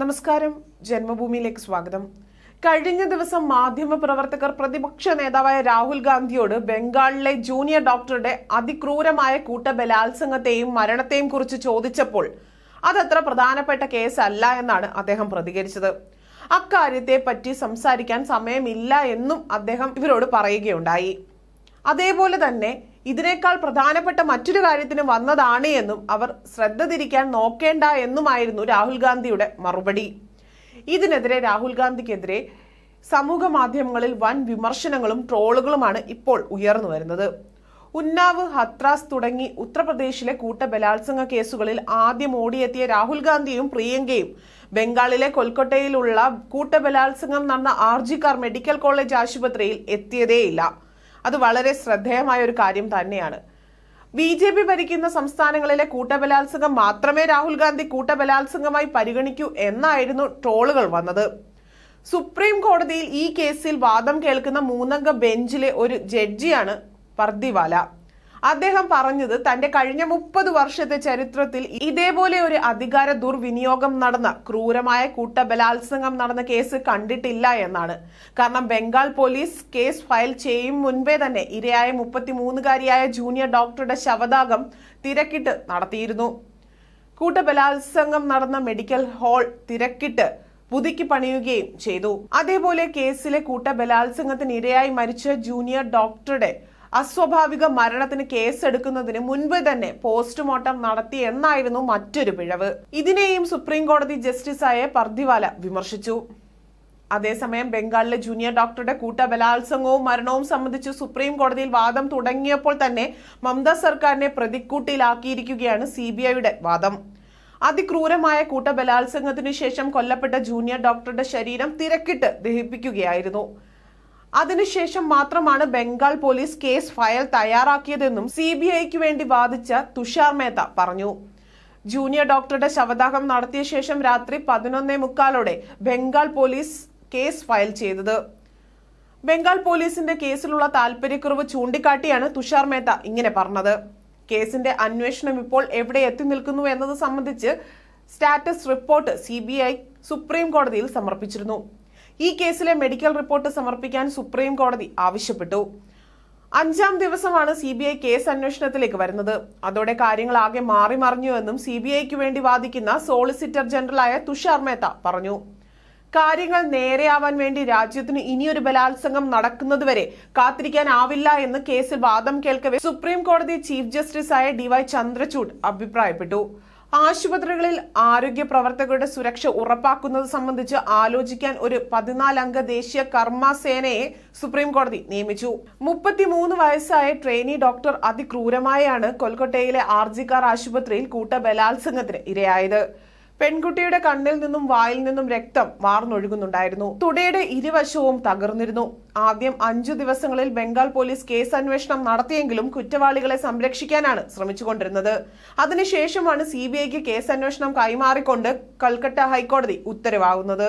നമസ്കാരം. ജന്മഭൂമിയിലേക്ക് സ്വാഗതം. കഴിഞ്ഞ ദിവസം മാധ്യമ പ്രവർത്തകർ പ്രതിപക്ഷ നേതാവായ രാഹുൽ ഗാന്ധിയോട് ബംഗാളിലെ ജൂനിയർ ഡോക്ടറുടെ അതിക്രൂരമായ കൂട്ടബലാത്സംഗത്തെയും മരണത്തെയും കുറിച്ച് ചോദിച്ചപ്പോൾ അതത്ര പ്രധാനപ്പെട്ട കേസല്ല എന്നാണ് അദ്ദേഹം പ്രതികരിച്ചത്. അക്കാര്യത്തെ പറ്റി സംസാരിക്കാൻ സമയമില്ല എന്നും അദ്ദേഹം ഇവരോട് പറയുകയുണ്ടായി. അതേപോലെ തന്നെ ഇതിനേക്കാൾ പ്രധാനപ്പെട്ട മറ്റൊരു കാര്യത്തിന് വന്നതാണ് എന്നും അവർ ശ്രദ്ധ തിരിക്കാൻ നോക്കേണ്ട എന്നുമായിരുന്നു രാഹുൽ ഗാന്ധിയുടെ മറുപടി. ഇതിനെതിരെ രാഹുൽ ഗാന്ധിക്കെതിരെ സമൂഹ മാധ്യമങ്ങളിൽ വൻ വിമർശനങ്ങളും ട്രോളുകളുമാണ് ഇപ്പോൾ ഉയർന്നു വരുന്നത്. ഉന്നാവ് ഹത്രാസ് തുടങ്ങി ഉത്തർപ്രദേശിലെ കൂട്ട ബലാത്സംഗ കേസുകളിൽ ആദ്യം ഓടിയെത്തിയ രാഹുൽ ഗാന്ധിയും പ്രിയങ്കയും ബംഗാളിലെ കൊൽക്കട്ടയിലുള്ള കൂട്ട ബലാത്സംഗം നടന്ന ആർജിക്കാർ മെഡിക്കൽ കോളേജ് ആശുപത്രിയിൽ എത്തിയതേയില്ല. അത് വളരെ ശ്രദ്ധേയമായ ഒരു കാര്യം തന്നെയാണ്. ബി ജെ പി ഭരിക്കുന്ന സംസ്ഥാനങ്ങളിലെ കൂട്ടബലാത്സംഗം മാത്രമേ രാഹുൽ ഗാന്ധി കൂട്ടബലാത്സംഗമായി പരിഗണിക്കൂ എന്നായിരുന്നു ട്രോളുകൾ വന്നത്. സുപ്രീം കോടതിയിൽ ഈ കേസിൽ വാദം കേൾക്കുന്ന മൂന്നംഗ ബെഞ്ചിലെ ഒരു ജഡ്ജിയാണ് പർദിവാല. അദ്ദേഹം പറഞ്ഞത് തന്റെ കഴിഞ്ഞ മുപ്പത് വർഷത്തെ ചരിത്രത്തിൽ ഇതേപോലെ ഒരു അധികാര ദുർവിനിയോഗം നടന്ന ക്രൂരമായ കൂട്ടബലാത്സംഗം നടന്ന കേസ് കണ്ടിട്ടില്ല എന്നാണ്. കാരണം ബംഗാൾ പോലീസ് കേസ് ഫയൽ ചെയ്യും മുൻപേ തന്നെ ഇരയായ മുപ്പത്തിമൂന്നുകാരിയായ ജൂനിയർ ഡോക്ടറുടെ ശവദാഗം തിരക്കിട്ട് നടത്തിയിരുന്നു. കൂട്ടബലാത്സംഗം നടന്ന മെഡിക്കൽ ഹാൾ തിരക്കിട്ട് പുതുക്കി പണിയുകയും ചെയ്തു. അതേപോലെ കേസിലെ കൂട്ടബലാത്സംഗത്തിന് ഇരയായി മരിച്ച ജൂനിയർ ഡോക്ടറുടെ അസ്വാഭാവിക മരണത്തിന് കേസെടുക്കുന്നതിന് മുൻപ് തന്നെ പോസ്റ്റ്മോർട്ടം നടത്തി എന്നായിരുന്നു മറ്റൊരു പിഴവ്. ഇതിനെയും സുപ്രീം കോടതി ജസ്റ്റിസായ പർദിവാല വിമർശിച്ചു. അതേസമയം ബംഗാളിലെ ജൂനിയർ ഡോക്ടറുടെ കൂട്ട ബലാത്സംഗവും മരണവും സംബന്ധിച്ച് സുപ്രീം കോടതിയിൽ വാദം തുടങ്ങിയപ്പോൾ തന്നെ മമത സർക്കാരിനെ പ്രതിക്കൂട്ടിലാക്കിയിരിക്കുകയാണ് സി ബി ഐയുടെ വാദം. അതിക്രൂരമായ കൂട്ടബലാത്സംഗത്തിനു ശേഷം കൊല്ലപ്പെട്ട ജൂനിയർ ഡോക്ടറുടെ ശരീരം തിരക്കിട്ട് ദഹിപ്പിക്കുകയായിരുന്നു. അതിനുശേഷം മാത്രമാണ് ബംഗാൾ പോലീസ് കേസ് ഫയൽ തയ്യാറാക്കിയതെന്നും സി ബി ഐക്ക് വേണ്ടി വാദിച്ച തുഷാർ മേത്ത പറഞ്ഞു. ജൂനിയർ ഡോക്ടറുടെ ശവദാഹം നടത്തിയ ശേഷം രാത്രി പതിനൊന്നേ മുക്കാലോടെ ബംഗാൾ പോലീസ് കേസ് ഫയൽ ചെയ്തത്. ബംഗാൾ പോലീസിന്റെ കേസിലുള്ള താല്പര്യക്കുറവ് ചൂണ്ടിക്കാട്ടിയാണ് തുഷാർ മേത്ത ഇങ്ങനെ പറഞ്ഞത്. കേസിന്റെ അന്വേഷണം ഇപ്പോൾ എവിടെ എത്തി നിൽക്കുന്നു എന്നത് സംബന്ധിച്ച് സ്റ്റാറ്റസ് റിപ്പോർട്ട് സി സുപ്രീം കോടതിയിൽ സമർപ്പിച്ചിരുന്നു. ഈ കേസിലെ മെഡിക്കൽ റിപ്പോർട്ട് സമർപ്പിക്കാൻ സുപ്രീം കോടതി ആവശ്യപ്പെട്ടു. അഞ്ചാം ദിവസമാണ് സി ബി ഐ കേസ് അന്വേഷണത്തിലേക്ക് വരുന്നത്. അതോടെ കാര്യങ്ങൾ ആകെ മാറി മറിഞ്ഞു എന്നും സി ബി ഐക്ക് വേണ്ടി വാദിക്കുന്ന സോളിസിറ്റർ ജനറലായ തുഷാർ മേത്ത പറഞ്ഞു. കാര്യങ്ങൾ നേരെയാവാൻ വേണ്ടി രാജ്യത്തിന് ഇനിയൊരു ബലാത്സംഗം നടക്കുന്നതുവരെ കാത്തിരിക്കാനാവില്ല എന്ന് കേസിൽ വാദം കേൾക്കവെ സുപ്രീം കോടതി ചീഫ് ജസ്റ്റിസായ ഡി വൈ ചന്ദ്രചൂഡ് അഭിപ്രായപ്പെട്ടു. ആശുപത്രികളിൽ ആരോഗ്യ പ്രവർത്തകരുടെ സുരക്ഷ ഉറപ്പാക്കുന്നത് സംബന്ധിച്ച് ആലോചിക്കാൻ ഒരു പതിനാലംഗ ദേശീയ കർമ്മസേനയെ സുപ്രീം കോടതി നിയമിച്ചു. മുപ്പത്തിമൂന്ന് വയസ്സായ ട്രെയിനി ഡോക്ടർ അതിക്രൂരമായാണ് കൊൽക്കത്തയിലെ ആർജിക്കാർ ആശുപത്രിയിൽ കൂട്ടബലാത്സംഗത്തിന് ഇരയായത്. പെൺകുട്ടിയുടെ കണ്ണിൽ നിന്നും വായിൽ നിന്നും രക്തം വാർന്നൊഴുകുന്നുണ്ടായിരുന്നു. തുടയുടെ ഇരുവശവും തകർന്നിരുന്നു. ആദ്യം അഞ്ചു ദിവസങ്ങളിൽ ബംഗാൾ പോലീസ് കേസ് അന്വേഷണം നടത്തിയെങ്കിലും കുറ്റവാളികളെ സംരക്ഷിക്കാനാണ് ശ്രമിച്ചുകൊണ്ടിരുന്നത്. അതിനുശേഷമാണ് സി ബി ഐക്ക് കേസ് അന്വേഷണം കൈമാറിക്കൊണ്ട് കൽക്കട്ട ഹൈക്കോടതി ഉത്തരവാകുന്നത്.